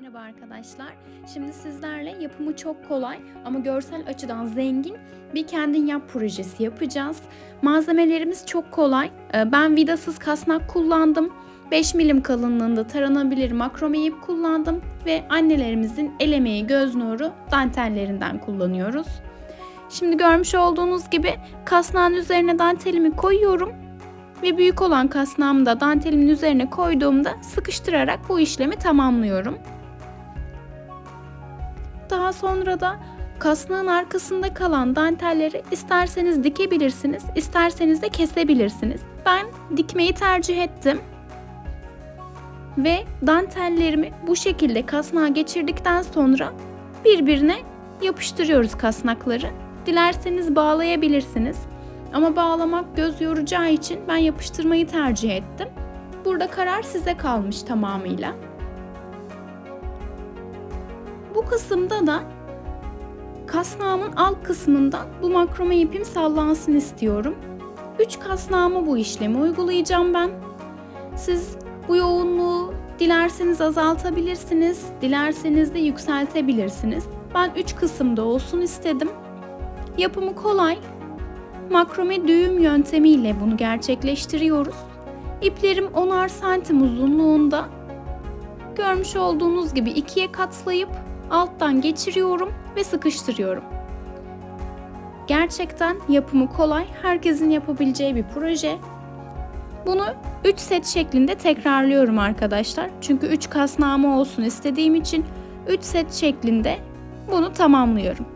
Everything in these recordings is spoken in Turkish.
Merhaba arkadaşlar. Şimdi sizlerle yapımı çok kolay ama görsel açıdan zengin bir kendin yap projesi yapacağız. Malzemelerimiz çok kolay. Ee, Ben vidasız kasnak kullandım. 5 milim kalınlığında taranabilir makrome ip kullandım ve annelerimizin el emeği göz nuru dantellerinden kullanıyoruz. Şimdi görmüş olduğunuz gibi kasnağın üzerine dantelimi koyuyorum ve büyük olan kasnağımı da dantelimin üzerine koyduğumda sıkıştırarak bu işlemi tamamlıyorum. Daha sonra da kasnağın arkasında kalan dantelleri isterseniz dikebilirsiniz, isterseniz de kesebilirsiniz. Ben dikmeyi tercih ettim. Ve dantellerimi bu şekilde kasnağa geçirdikten sonra birbirine yapıştırıyoruz kasnakları. Dilerseniz bağlayabilirsiniz. Ama bağlamak göz yoracağı için ben yapıştırmayı tercih ettim. Burada karar size kalmış tamamıyla. Bu kısımda da kasnağımın alt kısmından bu makrome ipim sallansın istiyorum. 3 kasnağıma bu işlemi uygulayacağım ben. Siz bu yoğunluğu dilerseniz azaltabilirsiniz, dilerseniz de yükseltebilirsiniz. Ben 3 kısımda olsun istedim. Yapımı kolay. Makrome düğüm yöntemiyle bunu gerçekleştiriyoruz. İplerim 10'ar santim uzunluğunda. Görmüş olduğunuz gibi ikiye katlayıp alttan geçiriyorum ve sıkıştırıyorum. Gerçekten yapımı kolay, herkesin yapabileceği bir proje. Bunu 3 set şeklinde tekrarlıyorum arkadaşlar. Çünkü 3 kasnağımı olsun istediğim için 3 set şeklinde bunu tamamlıyorum.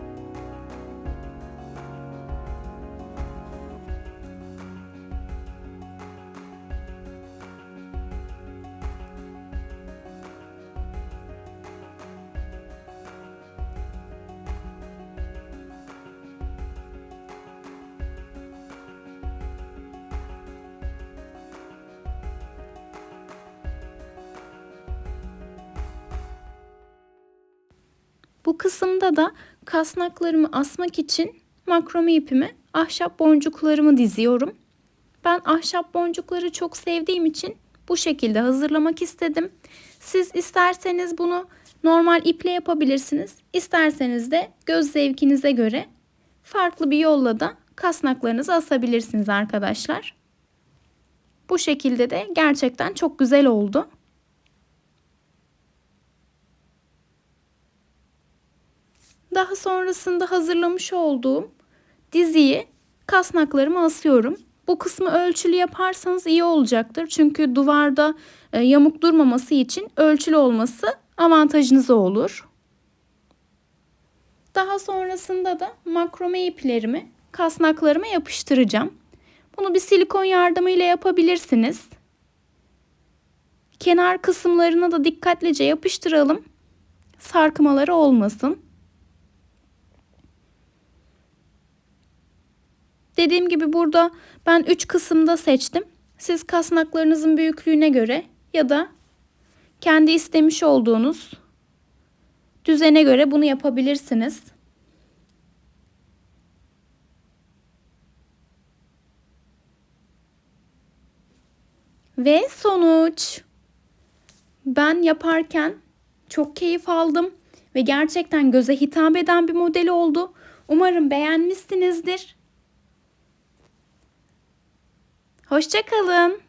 Bu kısımda da kasnaklarımı asmak için makrome ipimi ahşap boncuklarımı diziyorum. Ben ahşap boncukları çok sevdiğim için bu şekilde hazırlamak istedim. Siz isterseniz bunu normal iple yapabilirsiniz. İsterseniz de göz zevkinize göre farklı bir yolla da kasnaklarınızı asabilirsiniz arkadaşlar. Bu şekilde de gerçekten çok güzel oldu. Daha sonrasında hazırlamış olduğum diziyi kasnaklarıma asıyorum. Bu kısmı ölçülü yaparsanız iyi olacaktır. Çünkü duvarda e, yamuk durmaması için ölçülü olması avantajınıza olur. Daha sonrasında da makrome iplerimi kasnaklarıma yapıştıracağım. Bunu bir silikon yardımıyla yapabilirsiniz. Kenar kısımlarına da dikkatlice yapıştıralım. Sarkmaları olmasın. Dediğim gibi burada ben 3 kısımda seçtim. Siz kasnaklarınızın büyüklüğüne göre ya da kendi istemiş olduğunuz düzene göre bunu yapabilirsiniz. Ve sonuç. Ben yaparken çok keyif aldım ve gerçekten göze hitap eden bir model oldu. Umarım beğenmişsinizdir. Hoşçakalın.